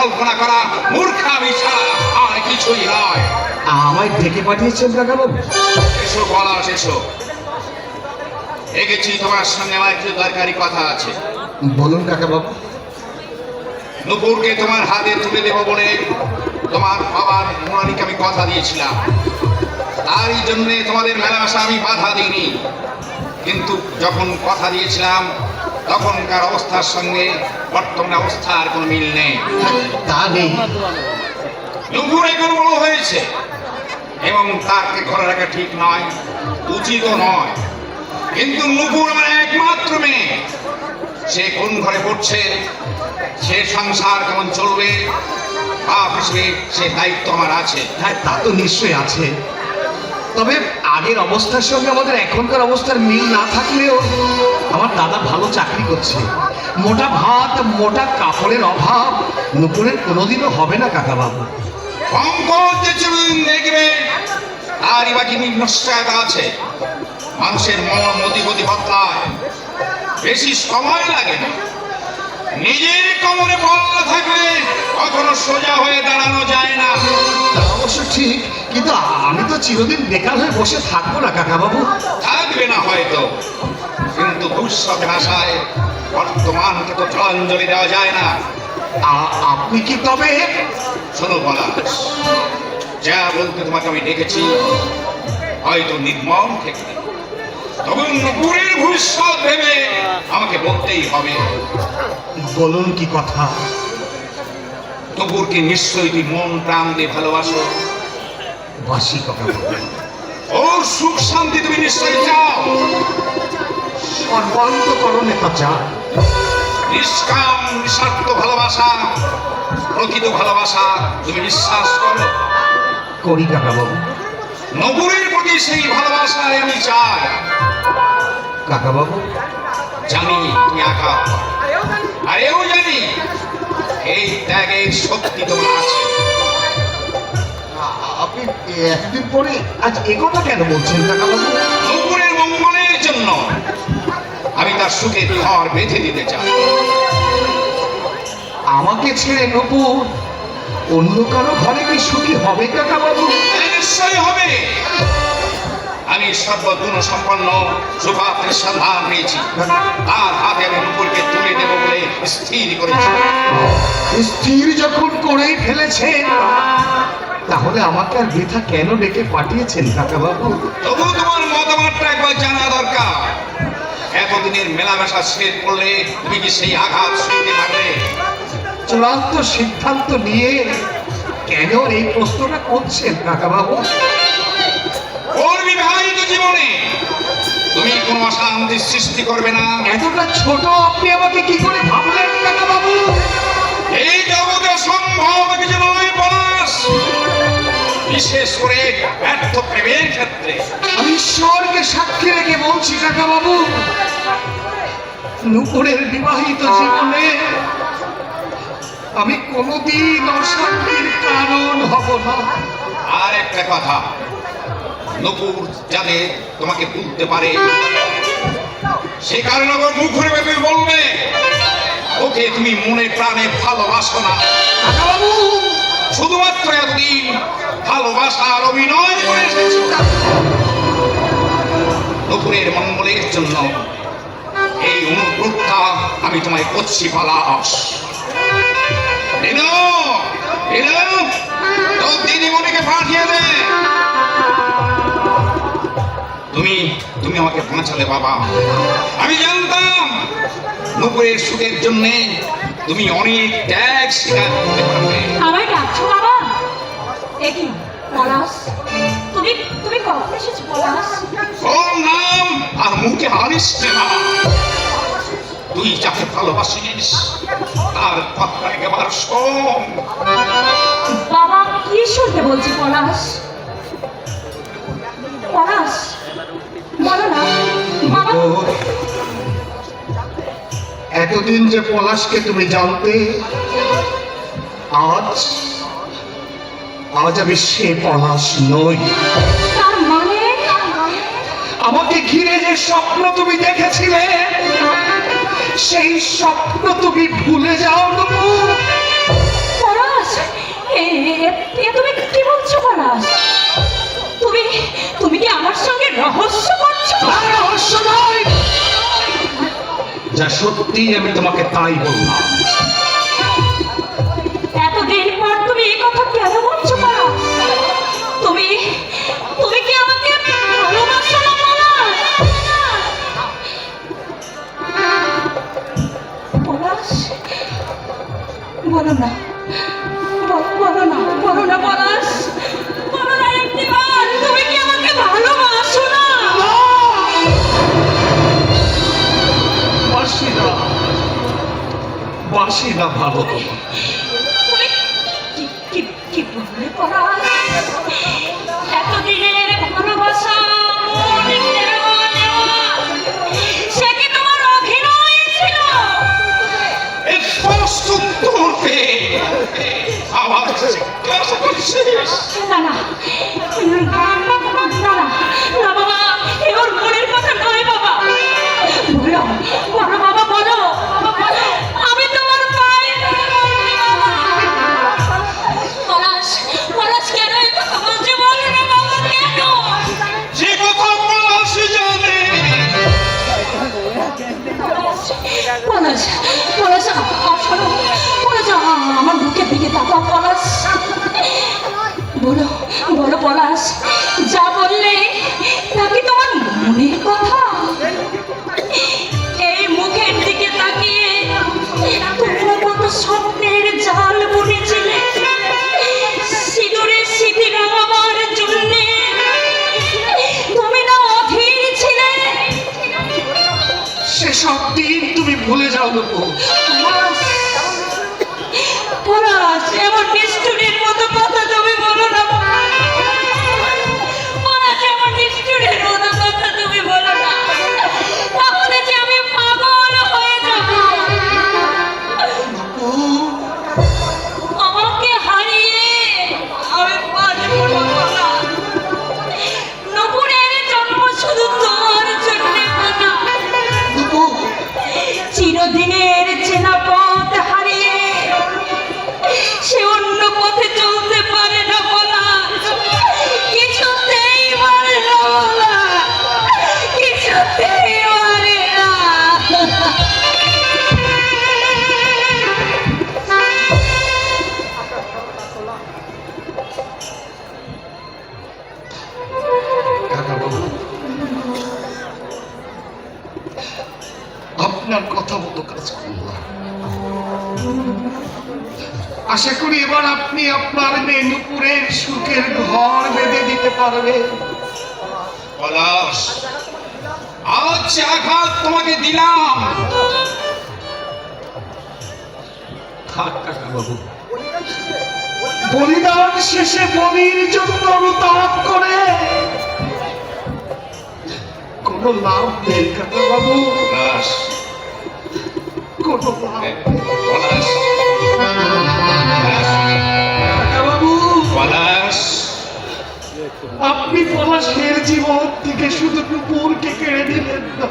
কল্পনা করা মূর্খামি ছাড়া আর কিছুই নয়। আমায় ডেকে পাঠিয়েছেন কাকাবাবু এসো পলাশ এসো। এগেছি তোমার সঙ্গে আমার একটু দরকারি কথা আছে। বলুন কাকাবাবু নুপুরকে তোমার হাতে তুলে দেবো বলে তোমার বাবার মোনালিকে আমি কথা দিয়েছিলাম। তারই জন্যে তোমাদের মেলামেশা আমি বাধা দিইনি। কিন্তু যখন কথা দিয়েছিলাম তখনকার অবস্থার সঙ্গে বর্তমান অবস্থার কোনো মিল নেই। তা নেই। এখন বড় হয়েছে এবং তাকে ঘরে রাখা ঠিক নয় উচিত নয়। কিন্তু নুপুর আমার একমাত্র মেয়ে। সে কোন ঘরে পড়ছে সে সংসার কেমন চলবে সে দায়িত্ব আমার আছে। হ্যাঁ তা তো নিশ্চয়ই আছে। তবে আগের অবস্থার সঙ্গে আমাদের এখনকার অবস্থার মিল না থাকলেও আমার দাদা ভালো চাকরি করছে। মোটা ভাত মোটা কাপড়ের অভাব নুপুরের কোনোদিনও হবে না কাকাবাবু। দেখবে নিশ্চয়তা আছে। মানুষের মন মতিগতি বদলায় বেশি সময় লাগে না। নিজের কোমরে বল থাকলে কখনো সোজা হয়ে দাঁড়ানো যায় না। অবশ্য ঠিক কিন্তু আমি তো চিরদিন বেকার হয়ে বসে থাকব না কাকাবাবু। থাকবে না হয়তো। কিন্তু ভবিষ্যতের আশায় বর্তমানকে তো জলাঞ্জলি দেওয়া যায় না। আপনি কি তবে? শোনো বলা যা বলতে তোমাকে আমি ডেকেছি হয়তো নির্মম থেকে। তবে নুপুরের ভবিষ্যৎ ভেবে আমাকে বলতেই হবে। বলুন কি কথা? নুপুরকে নিশ্চয়ই তুই মন প্রাণ দিয়ে ভালোবাসো? বাসি কাকাবাবু ওর সুখ শান্তি তুমি নিশ্চয়ই চাও। সর্বান্তকরণে তা চায় নিষ্কাম, নিঃস্বার্থ ভালোবাসা, প্রকৃত ভালোবাসা তুমি বিশ্বাস করো। করি কাকাবাবু নবুরের প্রতি সেই ভালোবাসায় আমি চাই। কাকাবাবু জানি তুমি আঘাত পাও। আর এও জানি। এই ত্যাগের শক্তি তোমার একদিন পরে আজ একথা কেন বলছেন কাকাবাবু? মঙ্গলের জন্য আমি তার সুখের ঘর বেঁধে দিতে চাই। আমাকে ছেড়ে নপুর অন্য কারও ঘরে কি সুখী হবে কাকাবাবু? নিশ্চয় হবে। আমি সর্বগুণ সম্পন্ন সুপাত্রের সন্ধান পেয়েছি। তার হাতে আমি নুপুরকে তুলে দেবো বলে স্থির করেছি। স্থির যখন করেই ফেলেছেন তাহলে আমাকে আর বৃথা কেন ডেকে পাঠিয়েছেন কাকাবাবু? তবু তোমার মতামতটা একবার জানা দরকার। এতদিনের মেলামেশা শেষ করলে তুমি কি সেই আঘাত সইতে পারবে? চূড়ান্ত সিদ্ধান্ত নিয়ে কেন এই প্রশ্নটা করছেন কাকাবাবু? ওর বিবাহিত জীবনে। তুমি কোনো অশান্তি সৃষ্টি করবে না। এতটা ছোট আপনি আমাকে কি করে ভাবলেন কাকাবাবু? এই জগতে সম্ভব কিছু নয় পলাশ বিশেষ করে ব্যর্থ প্রেমের ক্ষেত্রে। আমি ঈশ্বরকে সাক্ষী রেখে বলছি কাকাবাবু নুপুরের বিবাহিত জীবনে আমি কোনোদিন অশান্তির কারণ হব না। আর একটা কথা নকুর যাতে তোমাকে তুলতে পারে সে কারণে ওর মুখ ঘুরে তুমি বলবে ওকে তুমি মনে প্রাণে ভালোবাসো না। শুধুমাত্র এতদিন ভালোবাসার অভিনয় করে এসেছ। নকুরের মঙ্গলের জন্য এই অনুরোধটা আমি তোমায় করছি এনো দিদিমণিকে পাঠিয়ে দে। তুমি তুমি আমাকে বাঁচালে বাবা। আমি জানতাম নুপুরের সুখের জন্য তুমি অনেক ত্যাগ স্বীকার করতে পারবে। আমায় ডাকছো বাবা? পলাশ তুমি তুমি কখন এসেছ পলাশ? ওর নাম আর মুখে আনিস না। তুই যাকে ভালোবাসিস তার কথা একেবার শোন। বাবা কি শুনতে বলছি পলাশ? পলাশ বলো না। বাবা। এতদিন যে পলাশকে তুমি জানতে আজ আজ আমি সে পলাশ নই। তার মানে? আমাকে ঘিরে যে স্বপ্ন তুমি দেখেছিলে সেই স্বপ্ন তুমি ভুলে যাও নুপুর তুমি কি বলছো পলাশ? তুমি তুমি কি আমার সঙ্গে রহস্য করছ? আর রহস্য নয়। যা সত্যি আমি তোমাকে তাই বললাম। এতদিন পর তুমি এই কথা কেন বলছো বলো না। বল- না, বলো না, পলাশ। বলো না একটিবার। তুমি কি বাসি না? ভালো তোমার 是不是这 সেসব দিন তুমি ভুলে যাও লোক। পলাশ এমন নিষ্ঠুরের পলাশ আজ যে আঘাত তোমাকে দিলাম। বলিদান শেষে বলির জন্য অনুতাপ করে। কোনো লাভ নেই কাকাবাবু। বাবু কোনো লাভ আপনি পলাশের জীবন থেকে শুধু টুকুরকে কেড়ে নিলেন না।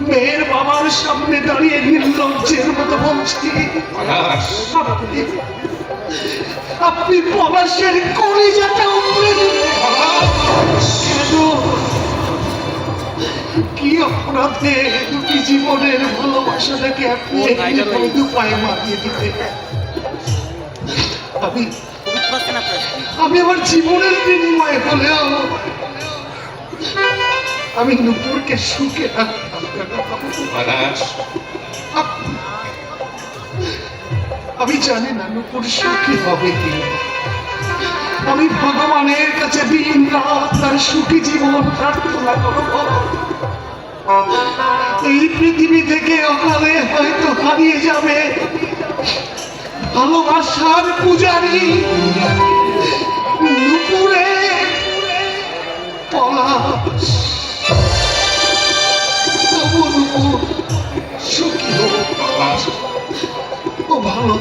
মেয়ের বাবার সামনে দাঁড়িয়ে নির্লজ্জের মতো বলছি। আপনি পলাশের কলিজাটা উপরে কি অপরাধে দুটি জীবনের ভালোবাসাটাকে আপনি দুপায়ে মারিয়ে দিতে আমি আমি আমার জীবনের বিনিময়ে হলেও আমি নুপুরকে সুখে আমি জানি না নুপুর সুখী হবে কি আমি ভগবানের কাছে দিন রাত তার সুখী জীবন প্রার্থনা করব। এই পৃথিবী থেকে অকালে হয়তো হারিয়ে যাবে। ভালোবাসার পূজারী। নুপুরে পলাশ। তবু সুখী হোক ও ভালো।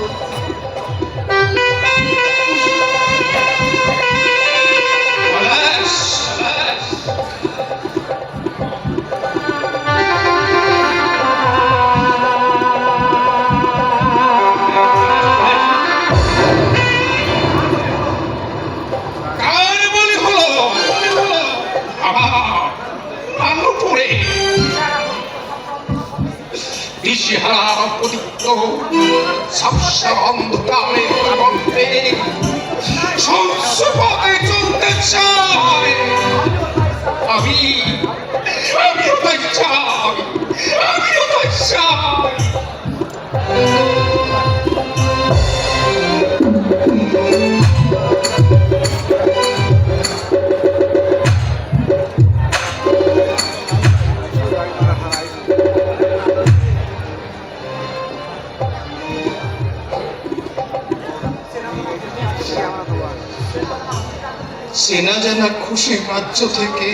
খুশি রাজ্য থেকে।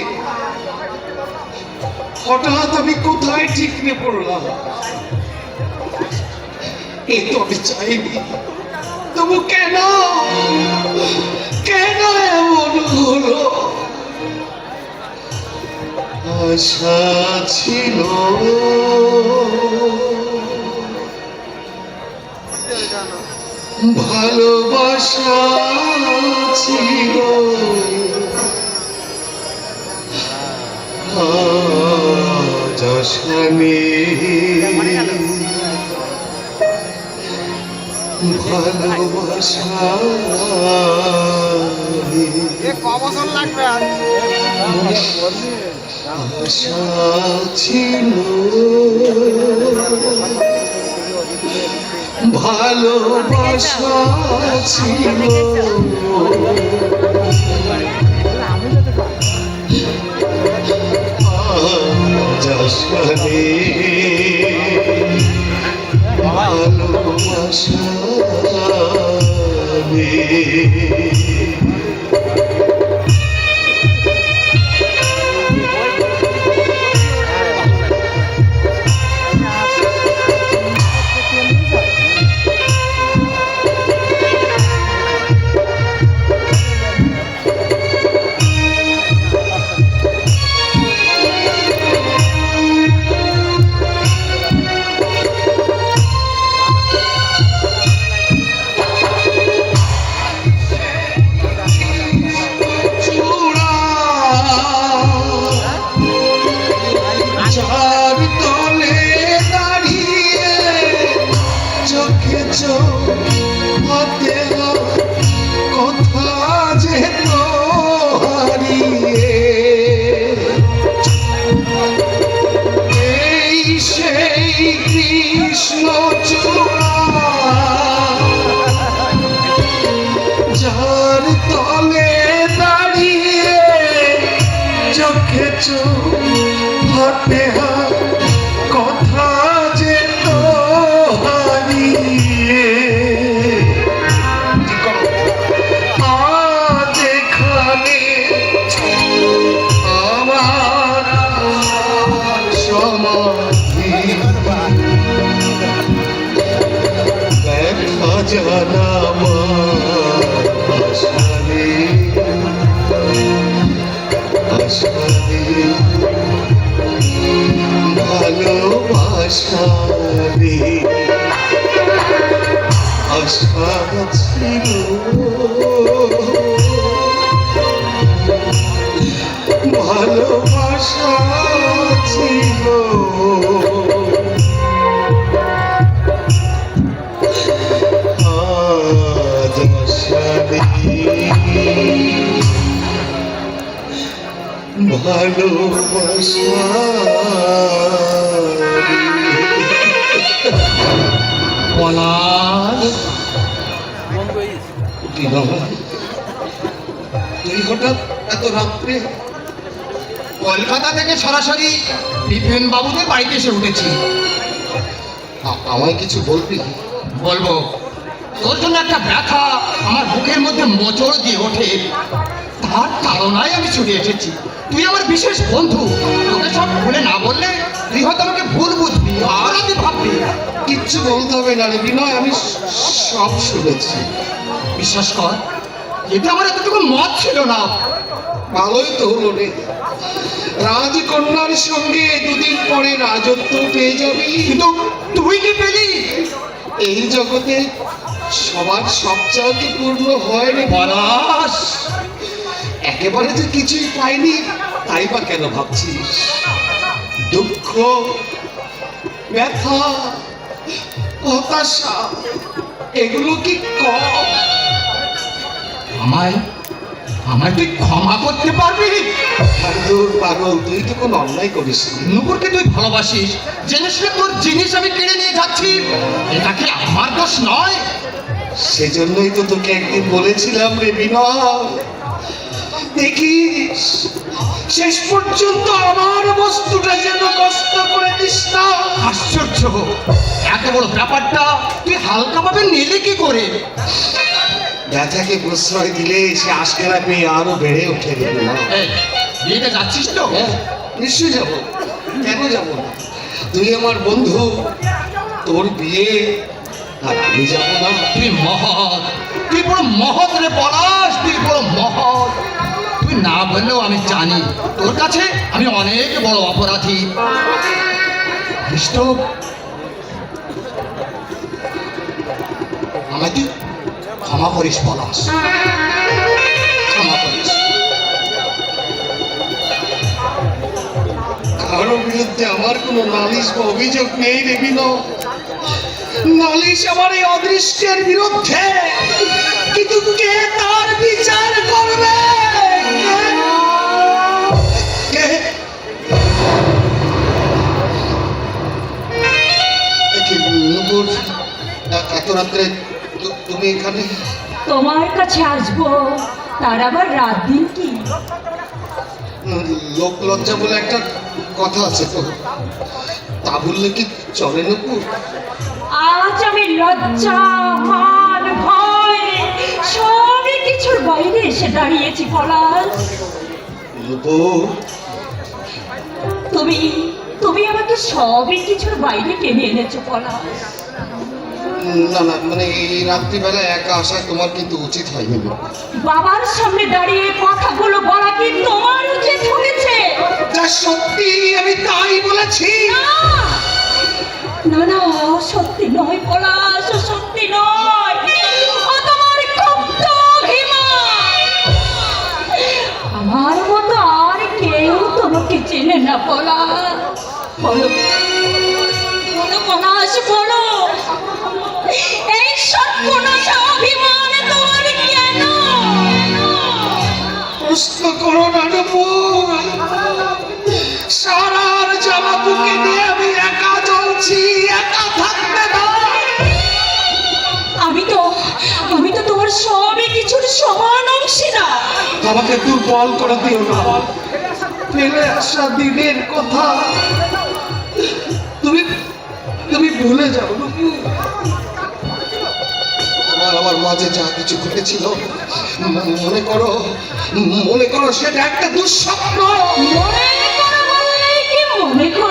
হঠাৎ আমি কোথায় ঠিকরে পড়লাম? এ তো আমি চাইনি। তবু কেন? কেন এমন হলো? আশা ছিল। ভালোবাসা ছিল। নেই। ভালোবাসা। কবছর লাগবে আশা ছিল ভালোবাসা ছিল আশা ভালোবাসা ভালোবাসারে আশা ছিল ভালোবাসা ছিল। এত রাত্রে কলকাতা থেকে সরাসরি বিপিন বাবুদের বাড়িতে এসে উঠেছি আমায় কিছু বলবি বলব তোর জন্য একটা ব্যথা আমার বুকের মধ্যে মোচড় দিয়ে ওঠে। তার তাড়নায় আমি ছুটে এসেছি। তুই আমার বিশেষ বন্ধু। তোকে সব ভুলে না বললে তুই হয়তো আমাকে ভুল বুঝবি আর আমি ভাববি কিচ্ছু বলতে হবে না রে বিনয় আমি সব শুনেছি। বিশ্বাস কর এটা আমার এতটুকু মত ছিল না। ভালোই তো হলো রে। রাজকন্যার সঙ্গে দুদিন পরে রাজত্ব পেয়ে যাবি। কিন্তু তুই কি পেলি? এই জগতে সবার সব চাও কি পূর্ণ হয় রে পলাশ! একেবারে যে কিছুই পাইনি, তাই বা কেন ভাবছিস? দুঃখ, ব্যথা, হতাশা, এগুলো কি কম? আমায় আমায় তুই ক্ষমা করতে পারবি? আর পাগল তুই তো কোনো অন্যায় করিস নুপুরকে তুই ভালোবাসিস জেনে শুনে তোর জিনিস আমি কেড়ে নিয়ে যাচ্ছি? এটা কি আমার দোষ নয়? সেজন্যই তো তোকে একদিন বলেছিলাম রে বিনয়। দেখিস শেষ পর্যন্ত আমার বস্তুটা যেন কষ্ট করে দিস না। আশ্চর্য। এত বড় ব্যাপারটা তুই হালকাভাবে নিলে কি করে? ব্যথাকে প্রশ্রয় দিলে সে আশকেরা পেয়ে আরও বেড়ে বিনয় এই, বিয়েতে যাচ্ছিস তো? হ্যাঁ, নিশ্চয়ই যাব। কেন যাব না? তুই আমার বন্ধু তোর বিয়ে আর আমি যাব না। তুই মহৎ। তুই বড় মহৎ রে পলাশ তুই বড় মহৎ। তুই না বললেও আমি জানি। তোর কাছে আমি অনেক বড় অপরাধী। ক্ষমা করিস, পলাশ। ক্ষমা করিস। কারও বিরুদ্ধে আমার কোনো নালিশ বা অভিযোগ নেই বিনয় নালিশ আমার এই অদৃষ্টের বিরুদ্ধে। কিন্তু কে তার বিচার করবে? রাত্রে তুমি এখানে? তোমার কাছে আসব তার আবার রাত দিন কি? লোক লজ্জা বলে একটা কথা আছে তো। তা বললে কি চলে নুপুর আজ আমি লজ্জা মান ভয় সবই কিছুর বাইরে এসে দাঁড়িয়েছি পলাশ। তুমি তুমি আমাকে সবই কিছুর বাইরে টেনে এনেছো পলাশ। না না মানে এই রাত্রিবেলা একা আসা তোমার কিন্তু উচিত হয়নি। বাবার সামনে দাঁড়িয়ে কথাগুলো বলা কি তোমার উচিত হয়েছে? যা সত্যি আমি তাই বলেছি। না। না সত্যি নয় পলাশ সত্যি নয়। তোমার গুপ্ত আমার মতো আর কেউ তোমাকে চেনে না পলাশ। বলো। করো না সারার জামা বুকে নিয়ে আমি একা চলছি একা থাকতে আমি তো আমি তো তোমার সবই কিছুর সমান অংশী না। আমাকে দুর্বল করে দিও না। ফেলে আসা দিনের কথা। তুমি তুমি ভুলে যাও। তোমার আমার মাঝে যা কিছু ঘটেছিল মনে করো মনে করো সেটা একটা দুঃস্বপ্ন। মনে করো কি মনে করো